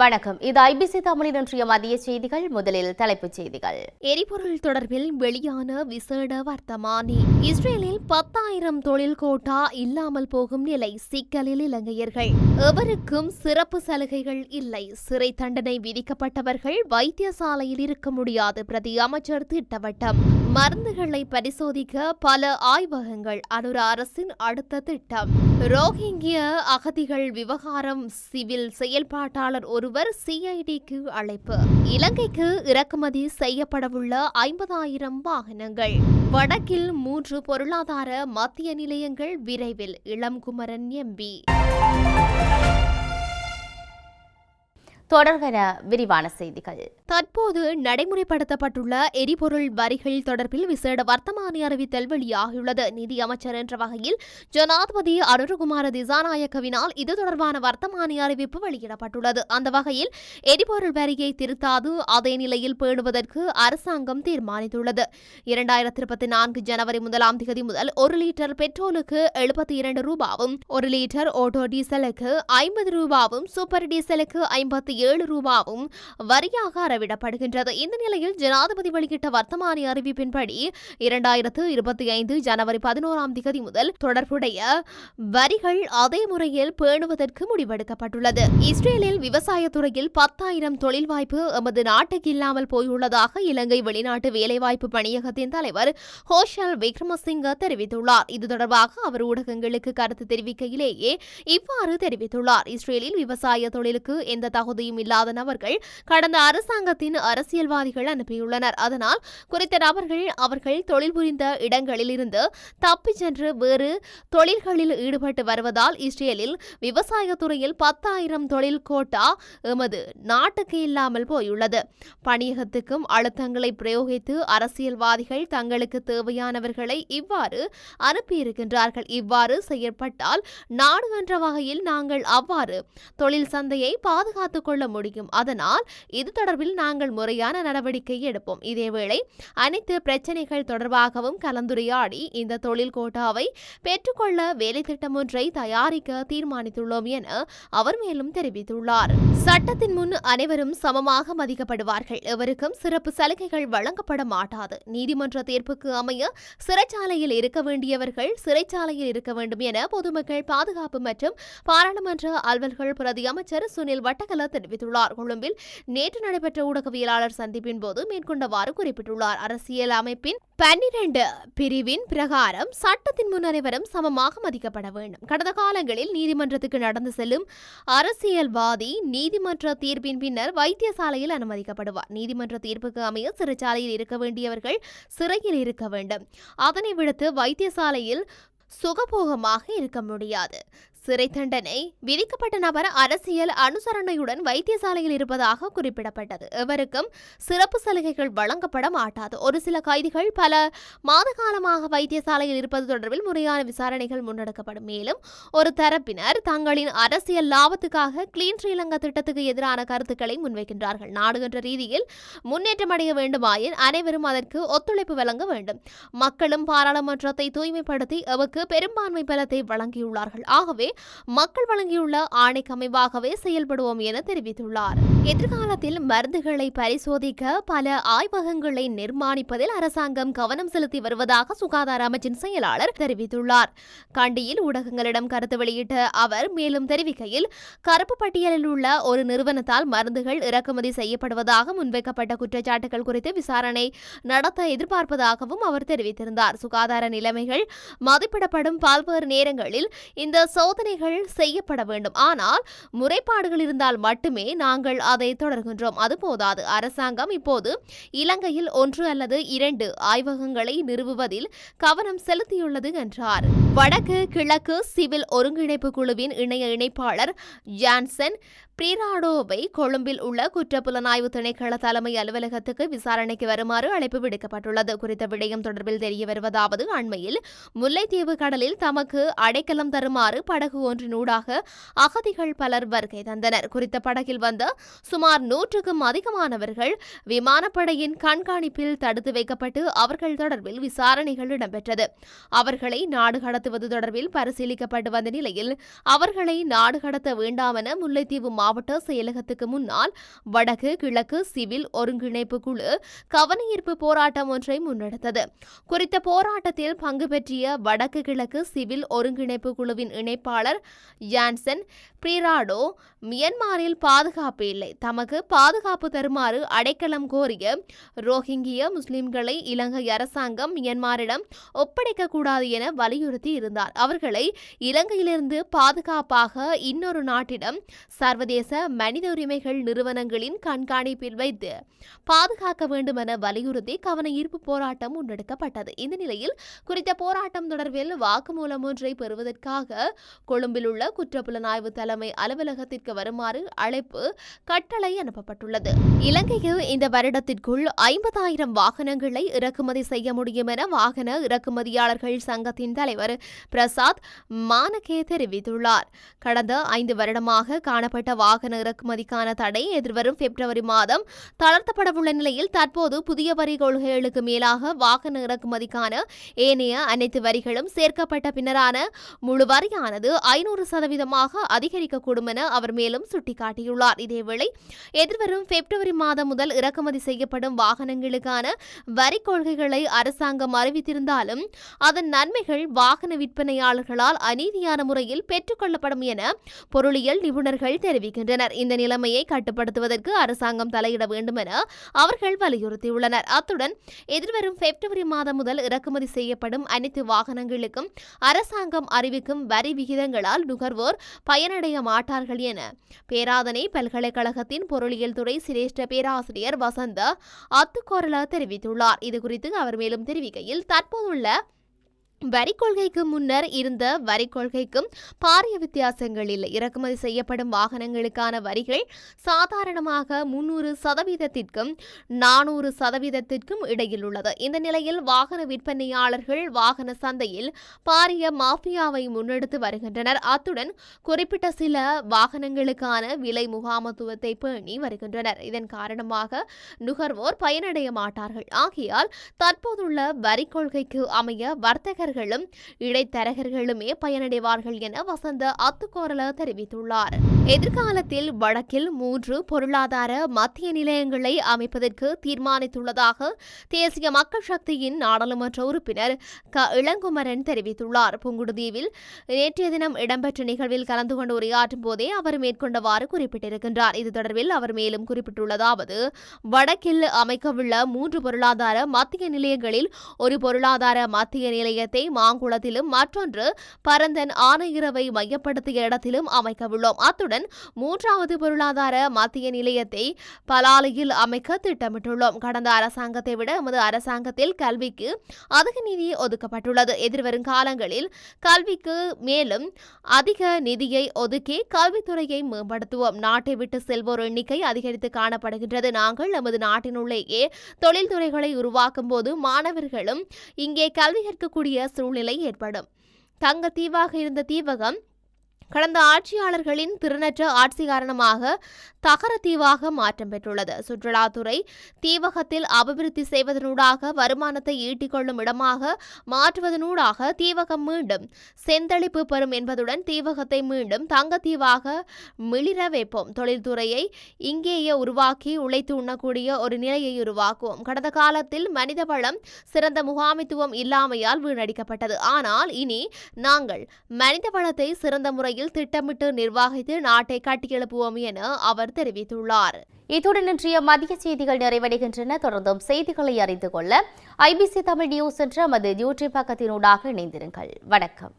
வணக்கம். இது ஐபிசி தமிழின் இன்றைய மதிய செய்திகள். முதலில் தலைப்புச் செய்திகள். எரிபொருள் தொடர்பில் வெளியான விசேட வர்த்தமானி. இஸ்ரேலில் பத்தாயிரம் தொழில் கோட்டா இல்லாமல் போகும் நிலை சிக்கலில் இலங்கையர்கள். எவருக்கும் சிறப்பு சலுகைகள் இல்லை. சிறை தண்டனை விதிக்கப்பட்டவர்கள் வைத்தியசாலையில் இருக்க முடியாது. பிரதி அமைச்சர் திட்டவட்டம். மருந்துகளை பரிசோதிக்க பல ஆய்வகங்கள் அனுர அரசின் அடுத்த திட்டம். ரோஹிங்கிய அகதிகள் விவகாரம் சிவில் செயல்பாட்டாளர் ஒரு ஒருவர் சிஐடிக்கு அழைப்பு. இலங்கைக்கு இறக்குமதி செய்யப்படவுள்ள ஐம்பதாயிரம் வாகனங்கள். வடக்கில் மூன்று பொருளாதார மத்திய நிலையங்கள் விரைவில். இளம்குமரன் எம்பி தொடர்கன விரிவான செய்திகள். தற்போது நடைமுறைப்படுத்தப்பட்டுள்ள எரிபொருள் வரிகள் தொடர்பில் விசேட வர்த்தமானி அறிவித்தல் வெளியாகியுள்ளது. நிதி அமைச்சர் என்ற வகையில் ஜனாதிபதி அருண்குமார திசாநாயக்கவினால் இது தொடர்பான வர்த்தமானி அறிவிப்பு வெளியிடப்பட்டுள்ளது. அந்த வகையில் எரிபொருள் வரியை திருத்தாது அதே நிலையில் பேணுவதற்கு அரசாங்கம் தீர்மானித்துள்ளது. இரண்டாயிரத்தி இருபத்தி நான்கு ஜனவரி முதலாம் தேதி முதல் ஒரு லிட்டர் பெட்ரோலுக்கு எழுபத்தி இரண்டு ரூபாவும் ஒரு லிட்டர் ஓட்டோ டீசலுக்கு ஐம்பது ரூபாவும் சூப்பர் டீசலுக்கு ஐம்பத்தி ஏழு ரூபாவும் வரியாக அறவிடப்படுகின்றது. இந்த நிலையில் ஜனாதிபதி வெளியிட்ட வர்த்தமானி அறிவிப்பின்படி இரண்டாயிரத்து இருபத்தி ஐந்து ஜனவரி பதினோராம் திகதி முதல் தொடர்புடைய வரிகள் அதே முறையில் பேணுவதற்கு முடிவெடுக்கப்பட்டுள்ளது. இஸ்ரேலில் விவசாயத்துறையில் பத்தாயிரம் தொழில் வாய்ப்பு எமது நாட்டுக்கு இல்லாமல் போயுள்ளதாக இலங்கை வெளிநாட்டு வேலைவாய்ப்பு பணியகத்தின் தலைவர் ஹோஷல் விக்ரமசிங்க தெரிவித்துள்ளார். இது தொடர்பாக அவர் ஊடகங்களுக்கு கருத்து தெரிவிக்கையிலேயே இவ்வாறு தெரிவித்துள்ளார். இஸ்ரேலில் விவசாய தொழிலுக்கு எந்த தகுதியும் இல்லாத நபர்கள் கடந்த அரசாங்கத்தின் அரசியல்வாதிகள் அனுப்பியுள்ளனர். அதனால் குறித்த நபர்கள் அவர்கள் தொழில் புரிந்த இடங்களில் இருந்து தப்பிச் சென்று வேறு தொழில்களில் ஈடுபட்டு வருவதால் இஸ்ரேலில் விவசாயத்துறையில் பத்தாயிரம் தொழில் கோட்டா எமது நாட்டுக்கு இல்லாமல் போயுள்ளது. பணியகத்துக்கும் அழுத்தங்களை பிரயோகித்து அரசியல்வாதிகள் தங்களுக்கு தேவையானவர்களை இவ்வாறு அனுப்பியிருக்கின்றார்கள். இவ்வாறு செயற்பட்டால் நாடு என்ற வகையில் நாங்கள் அவ்வாறு தொழில் சந்தையை பாதுகாத்துக் கொள்ள முடியும். அதனால் இது தொடர்பில் நாங்கள் முறையான நடவடிக்கை எடுப்போம். இதேவேளை அனைத்து பிரச்சினைகள் தொடர்பாகவும் கலந்துரையாடி இந்த தொழில் கோட்டாவை பெற்றுக்கொள்ள வேலை திட்டம் ஒன்றை தயாரிக்க தீர்மானித்துள்ளோம் என அவர் மேலும் தெரிவித்துள்ளார். சட்டத்தின் முன் அனைவரும் சமமாக மதிக்கப்படுவார்கள். எவருக்கும் சிறப்பு சலுகைகள் வழங்கப்பட மாட்டாது. நீதிமன்ற தீர்ப்புக்கு அமைய சிறைச்சாலையில் இருக்க வேண்டியவர்கள் சிறைச்சாலையில் இருக்க வேண்டும் என பொதுமக்கள் பாதுகாப்பு மற்றும் பாராளுமன்ற அலுவல்கள் பிரதி அமைச்சர் சுனில் வட்டகல தெரிவித்தார் தெரிவித்துள்ளார். கொழும்பில் நேற்று நடைபெற்ற ஊடகவியலாளர் சந்திப்பின் போது மேற்கொண்டவாறு குறிப்பிட்டுள்ளார். அரசியல் அமைப்பின் பன்னிரண்டு பிரிவின் பிரகாரம் சட்டத்தின் முன் அனைவரும் சமமாக மதிக்கப்பட வேண்டும். கடந்த காலங்களில் நீதிமன்றத்துக்கு நடந்து செல்லும் அரசியல்வாதி நீதிமன்ற தீர்ப்பின் பின்னர் வைத்தியசாலையில் அனுமதிக்கப்படுவார். நீதிமன்ற தீர்ப்புக்கு அமைய சிறைச்சாலையில் இருக்க வேண்டியவர்கள் சிறையில் இருக்க வேண்டும். அதனை விடுத்து வைத்தியசாலையில் சுகபோகமாக இருக்க முடியாது. சிறை தண்டனை விதிக்கப்பட்ட நபர் அரசியல் அனுசரணையுடன் வைத்தியசாலையில் இருப்பதாக குறிப்பிடப்பட்டது. எவருக்கும் சிறப்பு சலுகைகள் வழங்கப்பட மாட்டாது. ஒரு சில கைதிகள் பல மாத காலமாக வைத்தியசாலையில் இருப்பது தொடர்பில் முறையான விசாரணைகள் முன்னெடுக்கப்படும். மேலும் ஒரு தரப்பினர் தங்களின் அரசியல் லாபத்துக்காக கிளீன் ஸ்ரீலங்கா திட்டத்துக்கு எதிரான கருத்துக்களை முன்வைக்கின்றார்கள். நாடுகின்ற ரீதியில் முன்னேற்றம் அடைய வேண்டுமாயின் அனைவரும் அதற்கு ஒத்துழைப்பு வழங்க வேண்டும். மக்களும் பாராளுமன்றத்தை தூய்மைப்படுத்தி அவருக்கு பெரும்பான்மை பலத்தை வழங்கியுள்ளார்கள். ஆகவே மக்கள் வழங்கியுள்ள ஆணைக்கு அமைவாகவே செயல்படுவோம் என தெரிவித்துள்ளார். எதிர்காலத்தில் மருந்துகளை பரிசோதிக்க பல ஆய்வகங்களை நிர்மாணிப்பதில் அரசாங்கம் கவனம் செலுத்தி வருவதாக சுகாதார அமைச்சின் செயலாளர் தெரிவித்துள்ளார். கண்டியில் ஊடகங்களிடம் கருத்து வெளியிட்ட அவர் மேலும் தெரிவிக்கையில் கருப்பு பட்டியலில் உள்ள ஒரு நிறுவனத்தால் மருந்துகள் இறக்குமதி செய்யப்படுவதாக முன்வைக்கப்பட்ட குற்றச்சாட்டுகள் குறித்து விசாரணை நடத்த எதிர்பார்ப்பதாகவும் அவர் தெரிவித்திருந்தார். சுகாதார நிலைமைகள் மதிப்பிடப்படும் பல்வேறு நேரங்களில் இந்த சோதனை சோதனைகள் செய்யப்பட வேண்டும். ஆனால் முறைப்பாடுகள் இருந்தால் மட்டுமே நாங்கள் அதை தொடர்கின்றோம். அது போதாது. அரசாங்கம் இப்போது இலங்கையில் ஒன்று அல்லது இரண்டு ஆய்வகங்களை நிறுவுவதில் கவனம் செலுத்தியுள்ளது என்றார். வடக்கு கிழக்கு சிவில் ஒருங்கிணைப்பு குழுவின் இணைய இணைப்பாளர் ஜான்சன் பிரிராடோவை கொழும்பில் உள்ள குற்றப்புலனாய்வு திணைக்கள தலைமை அலுவலகத்துக்கு விசாரணைக்கு வருமாறு அழைப்பு விடுக்கப்பட்டுள்ளது. குறித்த விடயம் தொடர்பில் தெரிய வருவதாவது அண்மையில் முல்லைத்தீவு கடலில் தமக்கு அடைக்கலம் தருமாறு படகு ஒன்றினூடாக அகதிகள் பலர் வருகை தந்தனர். குறித்த படகில் வந்த சுமார் நூற்றுக்கும் அதிகமானவர்கள் விமானப்படையின் கண்காணிப்பில் தடுத்து வைக்கப்பட்டு அவர்கள் தொடர்பில் விசாரணைகள் இடம்பெற்றது. அவர்களை நாடு கடத்துவது தொடர்பில் பரிசீலிக்கப்பட்டு வந்த நிலையில் அவர்களை நாடு கடத்த வேண்டாமென முல்லைத்தீவு மாவட்ட செயலகத்துக்கு முன்னால் வடக்கு கிழக்கு சிவில் ஒருங்கிணைப்பு குழு கவனஈர்ப்பு போராட்டம் ஒன்றை முன்னெடுத்தது. குறித்த போராட்டத்தில் பங்கு பெற்றிய வடக்கு கிழக்கு சிவில் ஒருங்கிணைப்பு குழுவின் இணைப்பாளர் யான்சன் பிரிராடோ மியன்மாரில் பாதுகாப்பு இல்லை. தமக்கு பாதுகாப்பு தருமாறு அடைக்கலம் கோரிய ரோஹிங்கிய முஸ்லிம்களை இலங்கை அரசாங்கம் மியன்மாரிடம் ஒப்படைக்க கூடாது என வலியுறுத்தி இருந்தார் அவர்களை இலங்கையிலிருந்து பாதுகாப்பாக இன்னொரு நாட்டிடம் சர்வதேச மனித உரிமைகள் நிறுவனங்களின் கண்காணிப்பில் வைத்து பாதுகாக்க வேண்டும் என வலியுறுத்தி கவன ஈர்ப்பு போராட்டம் முன்னெடுக்கப்பட்டது. இந்த நிலையில் குறித்த போராட்டம் தொடர்பில் வாக்குமூலம் ஒன்றை பெறுவதற்காக கொழும்பில் உள்ள குற்றப்புலனாய்வு தலைமை அலுவலகத்திற்கு வருமாறு அழைப்பு கட்டளை அனுப்பப்பட்டுள்ளது. இலங்கைக்கு இந்த வருடத்திற்குள் ஐம்பதாயிரம் வாகனங்களை இறக்குமதி செய்ய முடியும் என வாகன இறக்குமதியாளர்கள் சங்கத்தின் தலைவர் பிரசாத் மானகே தெரிவித்துள்ளார். கடந்த ஐந்து வருடமாக காணப்பட்ட வாகன இறக்குமதிக்கான தடை எதிர்வரும் பிப்ரவரி மாதம் தளர்த்தப்படவுள்ள நிலையில் தற்போது புதிய வரி கொள்கைகளுக்கு மேலாக வாகன இறக்குமதிக்கான ஏனைய அனைத்து வரிகளும் சேர்க்கப்பட்ட பின்னரான முழு வரியானது ஐநூறு சதவீதமாக அதிகரிக்கக்கூடும் என அவர் மேலும் சுட்டிக்காட்டியுள்ளார். இதேவேளை எதிர்வரும் பிப்ரவரி மாதம் முதல் இறக்குமதி செய்யப்படும் வாகனங்களுக்கான வரி கொள்கைகளை அரசாங்கம் அறிவித்திருந்தாலும் அதன் நன்மைகள் வாகன விற்பனையாளர்களால் அநீதியான முறையில் பெற்றுக்கொள்ளப்படும் என பொருளியல் நிபுணர்கள் தெரிவிக்கின்றனர் இந்த நிலைமையை கட்டுப்படுத்துவதற்கு அரசாங்கம் தலையிட வேண்டும் என அவர்கள் வலியுறுத்தியுள்ளனர். அத்துடன் எதிர்வரும் பிப்ரவரி மாதம் முதல் இறக்குமதி செய்யப்படும் அனைத்து வாகனங்களுக்கும் அரசாங்கம் அறிவிக்கும் வரி விகிதங்களால் நுகர்வோர் பயனடைய மாட்டார்கள் என பேராதனை பல்கலைக்கழகத்தின் பொருளியல் துறை சிரேஷ்ட பேராசிரியர் வசந்த அத்துக்கோரலா தெரிவித்துள்ளார். இதுகுறித்து அவர் மேலும் தெரிவிக்கையில் தற்போதுள்ள வரி கொள்கைக்கு முன்னர் இருந்த வரி கொள்கைக்கும் பாரிய வித்தியாசங்கள் இல்லை இறக்குமதி செய்யப்படும் வாகனங்களுக்கான வரிகள் சாதாரணமாக முன்னூறு சதவீதத்திற்கும் நானூறு சதவீதத்திற்கும் இடையில் உள்ளது. இந்த நிலையில் வாகன விற்பனையாளர்கள் வாகன சந்தையில் பாரிய மாஃபியாவை முன்னெடுத்து வருகின்றனர். அத்துடன் குறிப்பிட்ட சில வாகனங்களுக்கான விலை முகாமத்துவத்தை பேணி வருகின்றனர். இதன் காரணமாக நுகர்வோர் பயனடைய மாட்டார்கள். ஆகையால் தற்போதுள்ள வரி கொள்கைக்கு அமைய வர்த்தகர் வர்த்தகர்களும் இடைத்தரகர்களுமே பயனடைவார்கள் என வசந்த அத்துக்கோரல தெரிவித்துள்ளார். எதிர்காலத்தில் வடக்கில் மூன்று பொருளாதார மத்திய நிலையங்களை அமைப்பதற்கு தீர்மானித்துள்ளதாக தேசிய மக்கள் சக்தியின் நாடாளுமன்ற உறுப்பினர் க. இளங்குமரன் தெரிவித்துள்ளார். புங்குடுதீவில் நேற்றைய தினம் இடம்பெற்ற நிகழ்வில் கலந்து கொண்டு உரையாற்றும் போதே அவர் மேற்கொண்டவாறு குறிப்பிட்டிருக்கின்றார். இது தொடர்பில் அவர் மேலும் குறிப்பிட்டுள்ளதாவது வடக்கில் அமைக்கவுள்ள மூன்று பொருளாதார மத்திய நிலையங்களில் ஒரு பொருளாதார மத்திய நிலையத்தை மாங்குளத்திலும் மற்றொன்று பரந்தன் ஆனையிறவை மையப்படுத்திய இடத்திலும் அமைக்கவுள்ளோம் அத்துடன் மூன்றாவது பொருளாதார மத்திய நிலையத்தை பலாலியில் அமைக்க திட்டமிட்டுள்ளோம். கடந்த அரசாங்கத்தை விட எமது அரசாங்கத்தில் கல்விக்கு அதிக நிதி ஒதுக்கப்பட்டுள்ளது. எதிர்வரும் காலங்களில் கல்விக்கு மேலும் அதிக நிதியை ஒதுக்கி கல்வித்துறையை மேம்படுத்துவோம். நாட்டை விட்டு செல்வோர் எண்ணிக்கை அதிகரித்து காணப்படுகின்றது. நாங்கள் நமது நாட்டினுள்ளேயே தொழில்துறைகளை உருவாக்கும் போது மாணவர்களும் இங்கே கல்வி கற்கக்கூடிய சூழ்நிலை ஏற்படும். தங்கத்தீவாக இருந்த தீவகம் கடந்த ஆட்சியாளர்களின் திறனற்ற ஆட்சி காரணமாக தகர தீவாக மாற்றம் பெற்றுள்ளது. சுற்றுலாத்துறை தீவகத்தில் அபிவிருத்தி செய்வதனூடாக வருமானத்தை ஈட்டிக்கொள்ளும் இடமாக மாற்றுவதனூடாக தீவகம் மீண்டும் செந்தளிப்பு பெறும் என்பதுடன் தீவகத்தை மீண்டும் தங்கத்தீவாக மிளிர வைப்போம். தொழில்துறையை இங்கேயே உருவாக்கி உழைத்து உண்ணக்கூடிய ஒரு நிலையை உருவாக்குவோம். கடந்த காலத்தில் மனித வளம் சிறந்த முகாமித்துவம் இல்லாமையால் வீணடிக்கப்பட்டது. ஆனால் இனி நாங்கள் மனித வளத்தை சிறந்த முறையில் திட்டமிட்டு நிர்வகித்து நாட்டை கட்டியெழுப்புவோம் என அவர் தெரிவித்துள்ளார். இத்துடன் இன்றைய மதிய செய்திகள் நிறைவடைகின்றன. தொடர்ந்தும் செய்திகளை அறிந்து கொள்ள ஐபிசி தமிழ் நியூஸ் என்ற நமது யூடியூப் பக்கத்தினூடாக இணைந்திருங்கள். வணக்கம்.